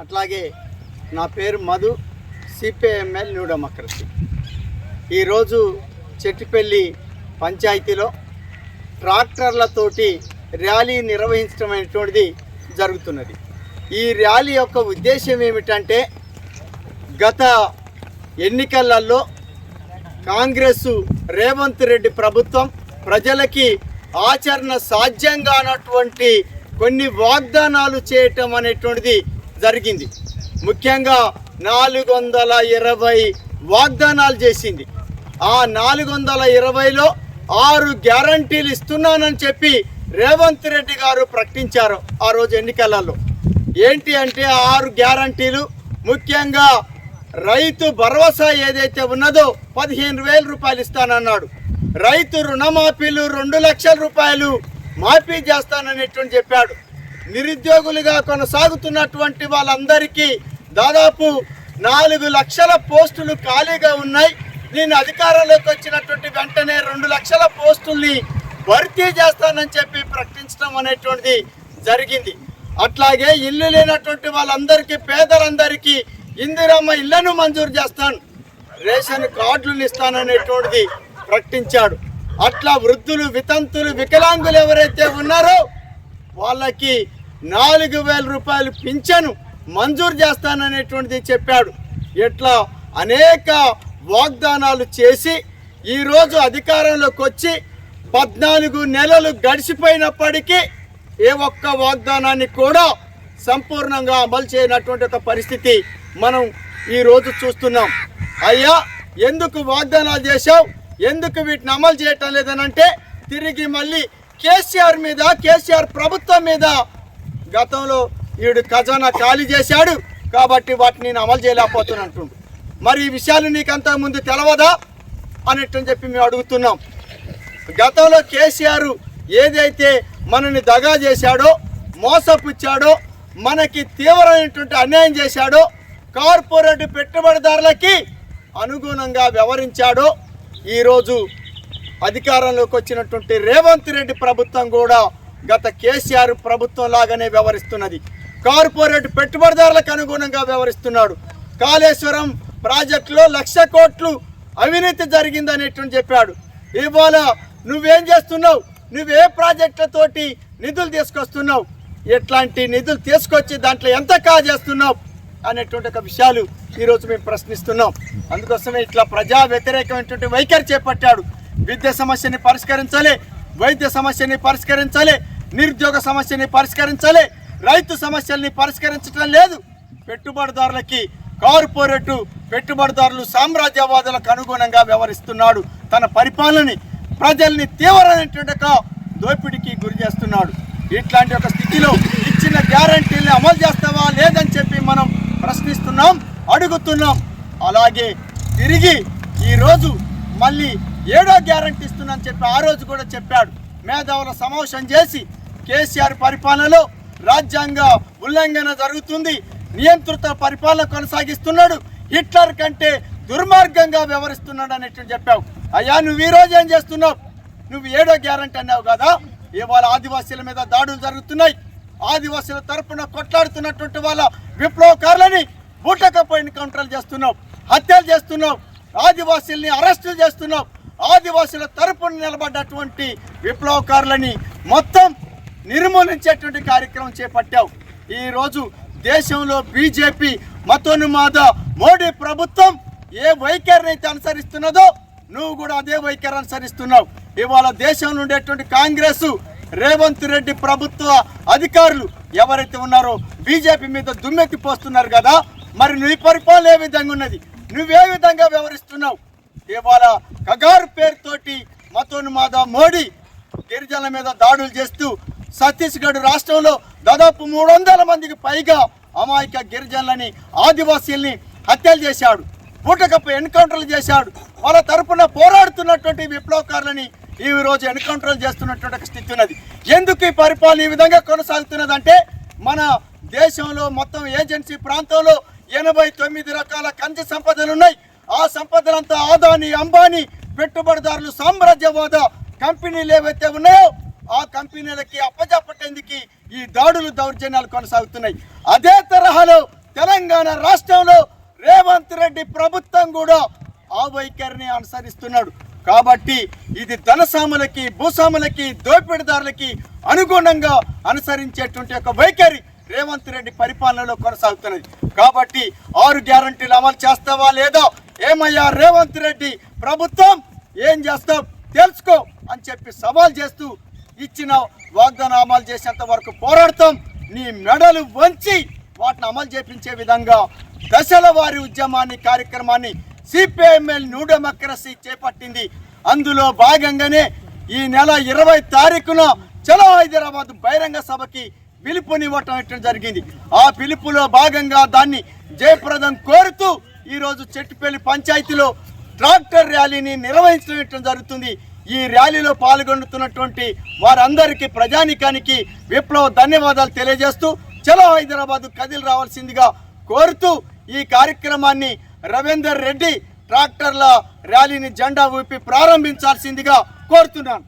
అట్లాగే నా పేరు మధు సిపిఐఎంఎల్ న్యూ డెమోక్రసీ ఈరోజు చెట్టిపల్లి పంచాయతీలో ట్రాక్టర్లతోటి ర్యాలీ నిర్వహించడమైనటువంటిది జరుగుతున్నది. ఈ ర్యాలీ యొక్క ఉద్దేశం ఏమిటంటే గత ఎన్నికలలో కాంగ్రెస్ రేవంత్ రెడ్డి ప్రభుత్వం ప్రజలకి ఆచరణ సాధ్యం కానటువంటి కొన్ని వాగ్దానాలు చేయటం అనేటువంటిది జరిగింది. ముఖ్యంగా నాలుగు వందల ఇరవై వాగ్దానాలు చేసింది. ఆ నాలుగు వందల ఇరవైలో ఆరు గ్యారంటీలు ఇస్తున్నానని చెప్పి రేవంత్ రెడ్డి గారు ప్రకటించారు ఆ రోజు ఎన్నికలలో. ఏంటి అంటే ఆరు గ్యారంటీలు ముఖ్యంగా రైతు భరోసా ఏదైతే ఉన్నదో పదిహేను వేల రూపాయలు ఇస్తానన్నాడు. రైతు రుణమాఫీలు రెండు లక్షల రూపాయలు మాఫీ చేస్తాననేటువంటి చెప్పాడు. నిరుద్యోగులుగా కొనసాగుతున్నటువంటి వాళ్ళందరికీ దాదాపు నాలుగు లక్షల పోస్టులు ఖాళీగా ఉన్నాయి. నేను అధికారంలోకి వచ్చినటువంటి వెంటనే రెండు లక్షల పోస్టుల్ని భర్తీ చేస్తానని చెప్పి ప్రకటించడం అనేటువంటిది జరిగింది. అట్లాగే ఇల్లు లేనటువంటి వాళ్ళందరికీ పేదలందరికీ ఇందిరమ్మ ఇళ్ళను మంజూరు చేస్తాను రేషన్ కార్డులు ఇస్తాననేటువంటిది ప్రకటించాడు. అట్లా వృద్ధులు వితంతులు వికలాంగులు ఎవరైతే ఉన్నారో వాళ్ళకి నాలుగు వేల రూపాయలు పింఛను మంజూరు చేస్తాననేటువంటిది చెప్పాడు. ఇట్లా అనేక వాగ్దానాలు చేసి ఈరోజు అధికారంలోకి వచ్చి పద్నాలుగు నెలలు గడిచిపోయినప్పటికీ ఏ ఒక్క వాగ్దానాన్ని కూడా సంపూర్ణంగా అమలు చేయనటువంటి ఒక పరిస్థితి మనం ఈరోజు చూస్తున్నాం. అయ్యా ఎందుకు వాగ్దానాలు చేశావు? ఎందుకు వీటిని అమలు చేయటం లేదనంటే తిరిగి మళ్ళీ కేసీఆర్ మీద కేసీఆర్ ప్రభుత్వం మీద గతంలో వీడు ఖజానా ఖాళీ చేశాడు కాబట్టి వాటిని నేను అమలు చేయలేకపోతున్నట్టుండు మరి ఈ విషయాలు నీకంత ముందు తెలవదా అనేటని చెప్పి మేము అడుగుతున్నాం. గతంలో కేసీఆర్ ఏదైతే మనని దగా చేశాడో మోసపుచ్చాడో మనకి తీవ్రమైనటువంటి అన్యాయం చేశాడో కార్పొరేట్ పెట్టుబడిదారులకి అనుగుణంగా వ్యవహరించాడో ఈరోజు అధికారంలోకి వచ్చినటువంటి రేవంత్ రెడ్డి ప్రభుత్వం కూడా గత కేసీఆర్ ప్రభుత్వం లాగానే వ్యవహరిస్తున్నది. కార్పొరేట్ పెట్టుబడిదారులకు అనుగుణంగా వ్యవహరిస్తున్నాడు. కాళేశ్వరం ప్రాజెక్టులో లక్ష కోట్లు అవినీతి జరిగిందనేటువంటి చెప్పాడు. ఇవాళ నువ్వేం చేస్తున్నావు? నువ్వే ప్రాజెక్టులతోటి నిధులు తీసుకొస్తున్నావు? ఎట్లాంటి నిధులు తీసుకొచ్చి దాంట్లో ఎంత కాజేస్తున్నావు అనేటువంటి ఒక విషయాలు ఈరోజు మేము ప్రశ్నిస్తున్నాం. అందుకోసమే ఇట్లా ప్రజా వ్యతిరేకమైనటువంటి వైఖరి చేపట్టాడు. విద్య సమస్యని పరిష్కరించాలి వైద్య సమస్యని పరిష్కరించాలి నిరుద్యోగ సమస్యని పరిష్కరించాలి రైతు సమస్యల్ని పరిష్కరించడం లేదు. పెట్టుబడిదారులకి కార్పొరేటు పెట్టుబడిదారులు సామ్రాజ్యవాదులకు అనుగుణంగా వ్యవహరిస్తున్నాడు. తన పరిపాలనని ప్రజల్ని తీవ్రమైనటువంటి ఒక దోపిడీకి గురి చేస్తున్నాడు. ఇట్లాంటి ఒక స్థితిలో ఇచ్చిన గ్యారంటీల్ని అమలు చేస్తావా లేదని చెప్పి మనం ప్రశ్నిస్తున్నాం అడుగుతున్నాం. అలాగే తిరిగి ఈరోజు మళ్ళీ ఏడో గ్యారంటీ ఇస్తున్నానని చెప్పి ఆ రోజు కూడా చెప్పాడు. మేధావుల సమావేశం చేసి కేసీఆర్ పరిపాలనలో రాజ్యాంగ ఉల్లంఘన జరుగుతుంది. నియంత్రిత పరిపాలన కొనసాగిస్తున్నాడు. హిట్లర్ కంటే దుర్మార్గంగా వ్యవహరిస్తున్నాడు అనేటువంటి చెప్పావు. అయ్యా నువ్వు ఈ రోజు ఏం చేస్తున్నావు? నువ్వు ఏడో గ్యారంటీ అన్నావు కదా? ఇవాళ ఆదివాసీల మీద దాడులు జరుగుతున్నాయి. ఆదివాసీల తరపున కొట్లాడుతున్నటువంటి వాళ్ళ విప్లవకారులని బూటకపై ఎన్కౌంటర్లు చేస్తున్నావు. హత్యలు చేస్తున్నావు. ఆదివాసీల్ని అరెస్టులు చేస్తున్నావు. ఆదివాసుల తరపున నిలబడ్డటువంటి విప్లవకారులని మొత్తం నిర్మూలించేటువంటి కార్యక్రమం చేపట్టావు. ఈరోజు దేశంలో బీజేపీ మతోన్మాద మోడీ ప్రభుత్వం ఏ వైఖరిని అయితే అనుసరిస్తున్నదో నువ్వు కూడా అదే వైఖరి అనుసరిస్తున్నావు. ఇవాళ దేశంలో ఉండేటువంటి కాంగ్రెస్ రేవంత్ రెడ్డి ప్రభుత్వ అధికారులు ఎవరైతే ఉన్నారో బీజేపీ మీద దుమ్మెత్తి పోస్తున్నారు కదా మరి నీ పరిపాలన ఏ విధంగా ఉన్నది? నువ్వే విధంగా వ్యవహరిస్తున్నావు? ఇవాళ కగారు పేరుతోటి మతోన్మాద మోడీ గిరిజనుల మీద దాడులు చేస్తూ ఛత్తీస్గఢ్ రాష్ట్రంలో దాదాపు మూడు వందల మందికి పైగా అమాయక గిరిజనులని ఆదివాసీల్ని హత్యలు చేశాడు. పూటకప్ప ఎన్కౌంటర్లు చేశాడు. వాళ్ళ తరపున పోరాడుతున్నటువంటి విప్లవకారులని ఈ రోజు ఎన్కౌంటర్లు చేస్తున్నటువంటి స్థితి ఉన్నది. ఎందుకు ఈ పరిపాలన ఈ విధంగా కొనసాగుతున్నదంటే మన దేశంలో మొత్తం ఏజెన్సీ ప్రాంతంలో ఎనభై తొమ్మిది రకాల ఖనిజ సంపదలు ఉన్నాయి. ఆ సంపదలంతా ఆదాని అంబానీ పెట్టుబడిదారులు సామ్రాజ్యవాద కంపెనీలు ఏవైతే ఉన్నాయో ఆ కంపెనీలకి అప్పజాపట్టేందుకు ఈ దాడులు దౌర్జన్యాలు కొనసాగుతున్నాయి. అదే తరహాలో తెలంగాణ రాష్ట్రంలో రేవంత్ రెడ్డి ప్రభుత్వం కూడా ఆ వైఖరిని అనుసరిస్తున్నాడు. కాబట్టి ఇది ధనసాములకి భూస్వాములకి దోపిడీదారులకి అనుగుణంగా అనుసరించేటువంటి ఒక వైఖరి రేవంత్ రెడ్డి పరిపాలనలో కొనసాగుతున్నది. కాబట్టి ఆరు గ్యారంటీలు అమలు చేస్తావా లేదా ఏమయ్యా రేవంత్ రెడ్డి ప్రభుత్వం? ఏం చేస్తావు? తెలుసుకో అని చెప్పి సవాల్ చేస్తూ ఇచ్చిన వాగ్దానం అమలు చేసేంత వరకు పోరాడతాం. నీ మెడలు వంచి వాటిని అమలు చేపించే విధంగా దశల వారి ఉద్యమాన్ని కార్యక్రమాన్ని సిపిఐఎంఎల్ న్యూ డెమోక్రసీ చేపట్టింది. అందులో భాగంగానే ఈ నెల ఇరవై తారీఖున చలో హైదరాబాద్ బహిరంగ సభకి పిలుపునివ్వటం జరిగింది. ఆ పిలుపులో భాగంగా దాన్ని జయప్రదం కోరుతూ ఈరోజు చెట్టుపల్లి పంచాయతీలో ట్రాక్టర్ ర్యాలీని నిర్వహించడం జరుగుతుంది. ఈ ర్యాలీలో పాల్గొంటున్నటువంటి వారందరికీ ప్రజానికానికి విప్లవ ధన్యవాదాలు తెలియజేస్తూ చలో హైదరాబాద్ కదిలి రావాల్సిందిగా కోరుతూ ఈ కార్యక్రమాన్ని రవీందర్ రెడ్డి ట్రాక్టర్ల ర్యాలీని జెండా ఊపి ప్రారంభించాల్సిందిగా కోరుతున్నాను.